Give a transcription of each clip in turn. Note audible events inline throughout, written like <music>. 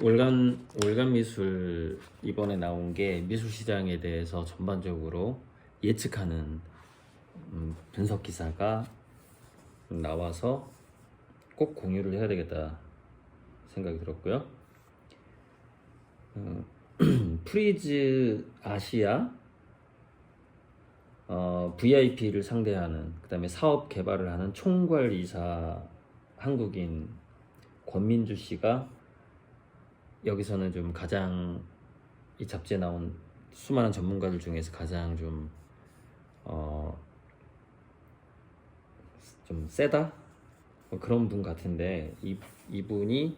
월간 월간 미술 이번에 나온 게 미술 시장에 대해서 전반적으로 예측하는 음, 분석 기사가 나와서 꼭 공유를 해야 되겠다 생각이 들었고요. 음, <clears throat> 프리즈 아시아 어, VIP를 상대하는 그다음에 사업 개발을 하는 총괄 이사 한국인 권민주 씨가 여기서는 좀 가장 이 잡지에 나온 수많은 전문가들 중에서 가장 좀 어, 좀 세다 뭐 그런 분 같은데 이 이분이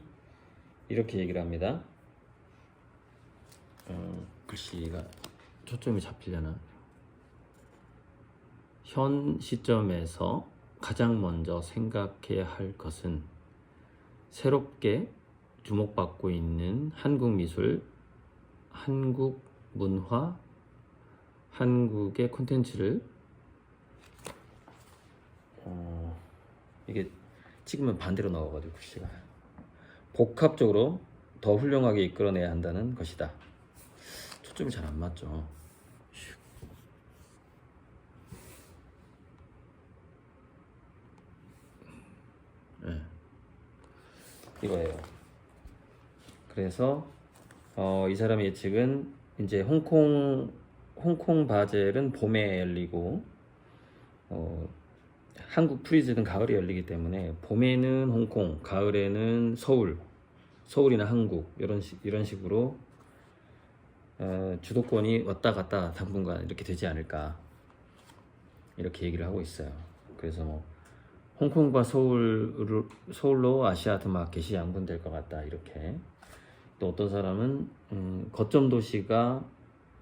이렇게 얘기를 합니다. 어, 글씨가 초점이 잡히려나? 현 시점에서 가장 먼저 생각해야 할 것은 새롭게 주목받고 있는 한국 미술, 한국 문화, 한국의 콘텐츠를 어, 이게 찍으면 반대로 나와가지고 글씨가 복합적으로 더 훌륭하게 이끌어내야 한다는 것이다. 초점이 잘 안 맞죠. 휴. 네. 이거예요. 그래서 어, 이 사람의 예측은 이제 홍콩 홍콩 바젤은 봄에 열리고 어, 한국 프리즈는 가을에 열리기 때문에 봄에는 홍콩, 가을에는 서울, 서울이나 한국 이런 식 이런 식으로 어, 주도권이 왔다 갔다 당분간 이렇게 되지 않을까 이렇게 얘기를 하고 있어요. 그래서 뭐 홍콩과 서울 서울로 아시아트 마켓이 양분될 것 같다 이렇게 또 어떤 사람은 음, 거점 도시가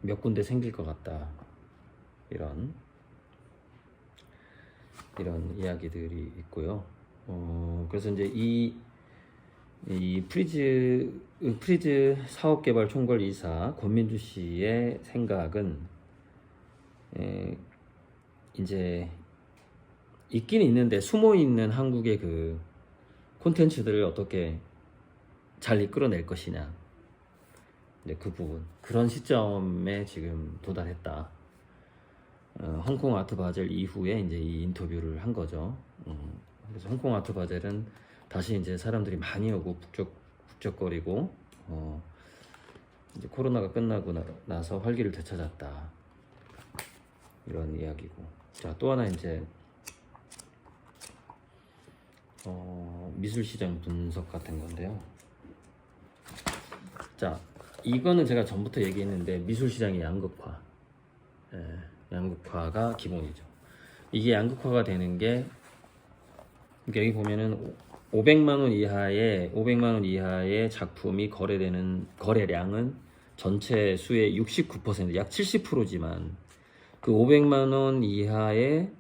몇 군데 생길 것 같다 이런 이런 이야기들이 있고요. 어, 그래서 이제 이, 이 프리즈 프리즈 사업개발 총괄 이사 권민주 씨의 생각은 에, 이제 있긴 있는데 숨어 있는 한국의 그 콘텐츠들을 어떻게 잘 이끌어낼 것이냐. 이제 그 부분 그런 시점에 지금 도달했다. 어, 홍콩 아트 바젤 이후에 이제 이 인터뷰를 한 거죠. 음, 그래서 홍콩 아트 바젤은 다시 이제 사람들이 많이 오고 북적 북적거리고 어, 이제 코로나가 끝나고 나, 나서 활기를 되찾았다. 이런 이야기고. 자, 또 하나 이제 어, 미술 시장 분석 같은 건데요. 자, 이거는 제가 전부터 얘기했는데 미술 시장의 양극화. 예, 양극화가 기본이죠. 이게 양극화가 되는 게 그러니까 여기 보면은 500만 원 이하의 500만 원 이하의 작품이 거래되는 거래량은 전체 수의 69%약 70%지만 그 500만 원 이하의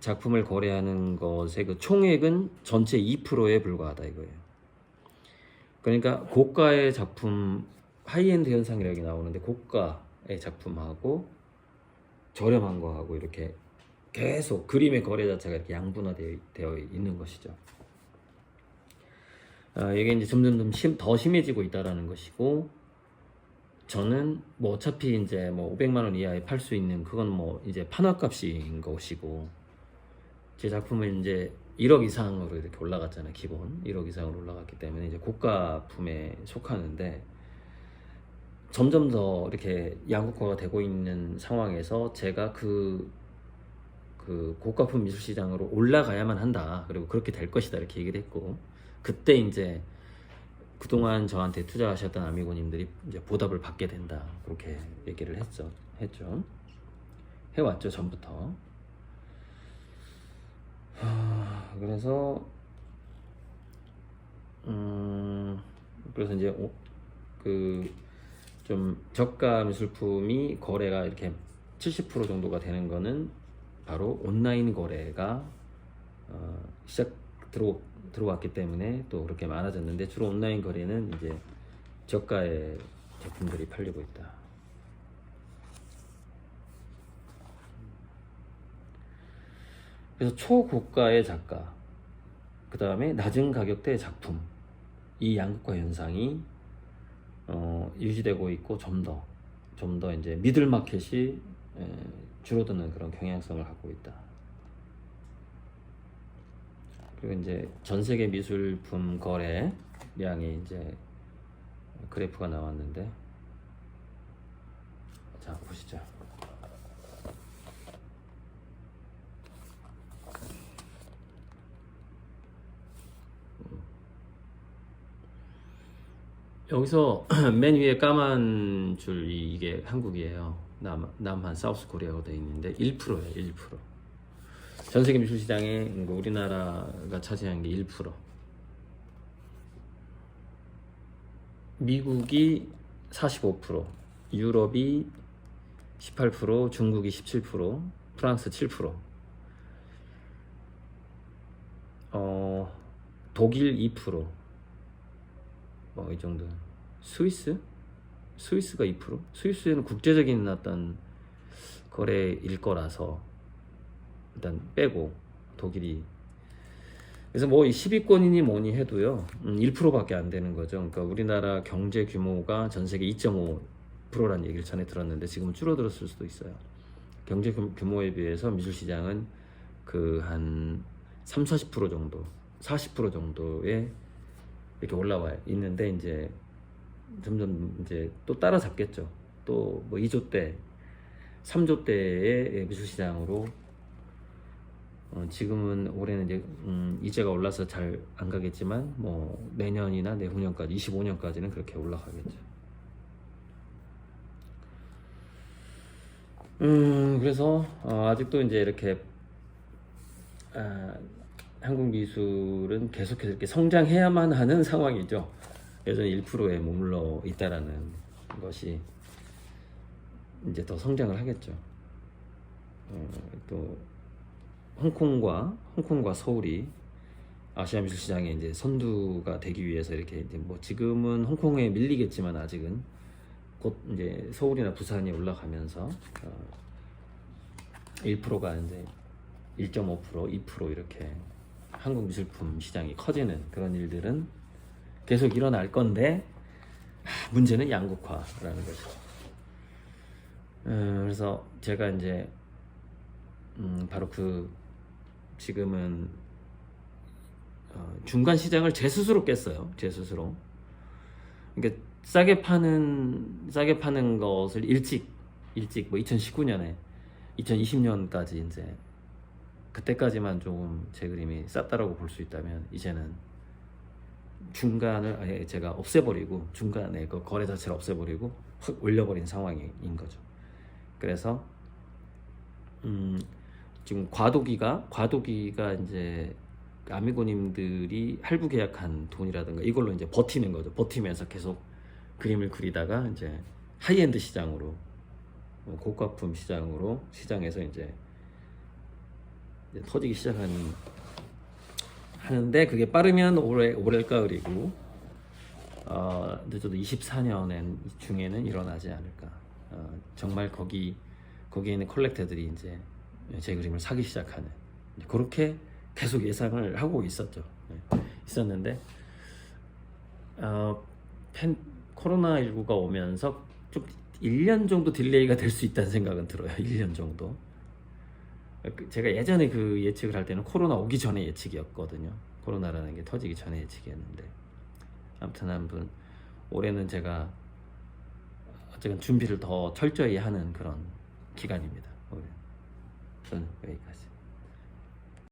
작품을 거래하는 것의 그 총액은 전체 2%에 불과하다 이거예요. 그러니까 고가의 작품 하이엔드 현상이라고 나오는데 고가의 작품하고 저렴한 거하고 이렇게 계속 그림의 거래 자체가 이렇게 양분화되어 있는 것이죠. 아, 이게 이제 점점 심, 더 심해지고 있다라는 것이고 저는 뭐 어차피 이제 뭐 500만 원 이하에 팔 수 있는 그건 뭐 이제 판화값인 것이고 제 작품은 이제 1억 이상으로 이렇게 올라갔잖아요 기본 1억 이상으로 올라갔기 때문에 이제 고가품에 속하는데 점점 더 이렇게 양극화가 되고 있는 상황에서 제가 그, 그 고가품 미술 시장으로 올라가야만 한다. 그리고 그렇게 될 것이다. 이렇게 얘기를 했고, 그때 이제 그동안 저한테 투자하셨던 아미고님들이 이제 보답을 받게 된다. 그렇게 얘기를 했죠. 했죠. 해왔죠. 전부터. 하, 그래서, 음, 그래서 이제, 오- 그, 좀 저가 미술품이 거래가 이렇게 70% 정도가 되는 거는 바로 온라인 거래가 어, 시작 들어 들어왔기 때문에 또 그렇게 많아졌는데 주로 온라인 거래는 이제 저가의 제품들이 팔리고 있다. 그래서 초고가의 작가, 그 다음에 낮은 가격대의 작품, 이 양극화 현상이 어, 유지되고 있고 좀 더 좀 더 이제 미들 마켓이 에, 줄어드는 그런 경향성을 갖고 있다. 그리고 이제 전 세계 미술품 거래량이 이제 그래프가 나왔는데 자 보시죠. 여기서 <clears throat> 맨 위에 까만 줄이 이게 한국이에요. 남, 남한 사우스 코리아가 되어 있는데 1%예요. 1%. 전 세계 미술 시장에 뭐 우리나라가 차지한 게 1%. 미국이 45%, 유럽이 18%, 중국이 17%, 프랑스 7%. 어, 독일 2%. 뭐이 정도. 스위스? 스위스가 2%? 스위스에는 국제적인 어떤 거래일 거라서 일단 빼고 독일이 그래서 뭐 10위권이니 뭐니 해도요 음, 1%밖에 안 되는 거죠. 그러니까 우리나라 경제 규모가 전 세계 2.5%라는 얘기를 전에 들었는데 지금은 줄어들었을 수도 있어요. 경제 규- 규모에 비해서 미술 시장은 그 한 3, 40% 정도, 40% 정도에 이렇게 올라와 있는데 이제 점점 이제 또 따라잡겠죠. 또 뭐 2조 대, 3조 대의 미술 시장으로 어, 지금은 올해는 이제 음, 이제가 올라서 잘 안 가겠지만 뭐 내년이나 내후년까지 25년까지는 그렇게 올라가겠죠. 음 그래서 어, 아직도 이제 이렇게 아, 한국 미술은 계속해서 이렇게 성장해야만 하는 상황이죠. 여전히 1%에 머물러 있다라는 것이 이제 더 성장을 하겠죠. 어, 또 홍콩과 홍콩과 서울이 아시아 미술 시장에 이제 선두가 되기 위해서 이렇게 이제 뭐 지금은 홍콩에 밀리겠지만 아직은 곧 이제 서울이나 부산이 올라가면서 어, 1%가 이제 1.5% 2% 이렇게 한국 미술품 시장이 커지는 그런 일들은 계속 일어날 건데 하, 문제는 양극화라는 거죠. 음, 그래서 제가 이제 음, 바로 그 지금은 어, 중간 시장을 제 스스로 깼어요. 제 스스로. 그러니까 싸게 파는 싸게 파는 것을 일찍 일찍 뭐 2019년에 2020년까지 이제 그때까지만 조금 제 그림이 쌌다라고 볼 수 있다면 이제는 중간을 아예 제가 없애버리고 중간에 그 거래 자체를 없애버리고 확 올려버린 상황인 거죠. 그래서 음, 지금 과도기가 과도기가 이제 아미고님들이 할부 계약한 돈이라든가 이걸로 이제 버티는 거죠. 버티면서 계속 그림을 그리다가 이제 하이엔드 시장으로 어, 고가품 시장으로 시장에서 이제 터지기 시작하는 하는데 그게 빠르면 올해 올해 가을이고 어, 늦어도 24년엔 중에는 일어나지 않을까. 어, 정말 거기 거기에 있는 컬렉터들이 이제 제 그림을 사기 시작하는 그렇게 계속 예상을 하고 있었죠. 네, 있었는데 어, 팬 코로나 19가 오면서 좀 1년 정도 딜레이가 될 수 있다는 생각은 들어요. <laughs> 1년 정도. 그 제가 예전에 그 예측을 할 때는 코로나 오기 전에 예측이었거든요. 코로나라는 게 터지기 전에 예측이었는데 아무튼 한분 올해는 제가 어쨌든 준비를 더 철저히 하는 그런 기간입니다. 올해. 저는 여기까지.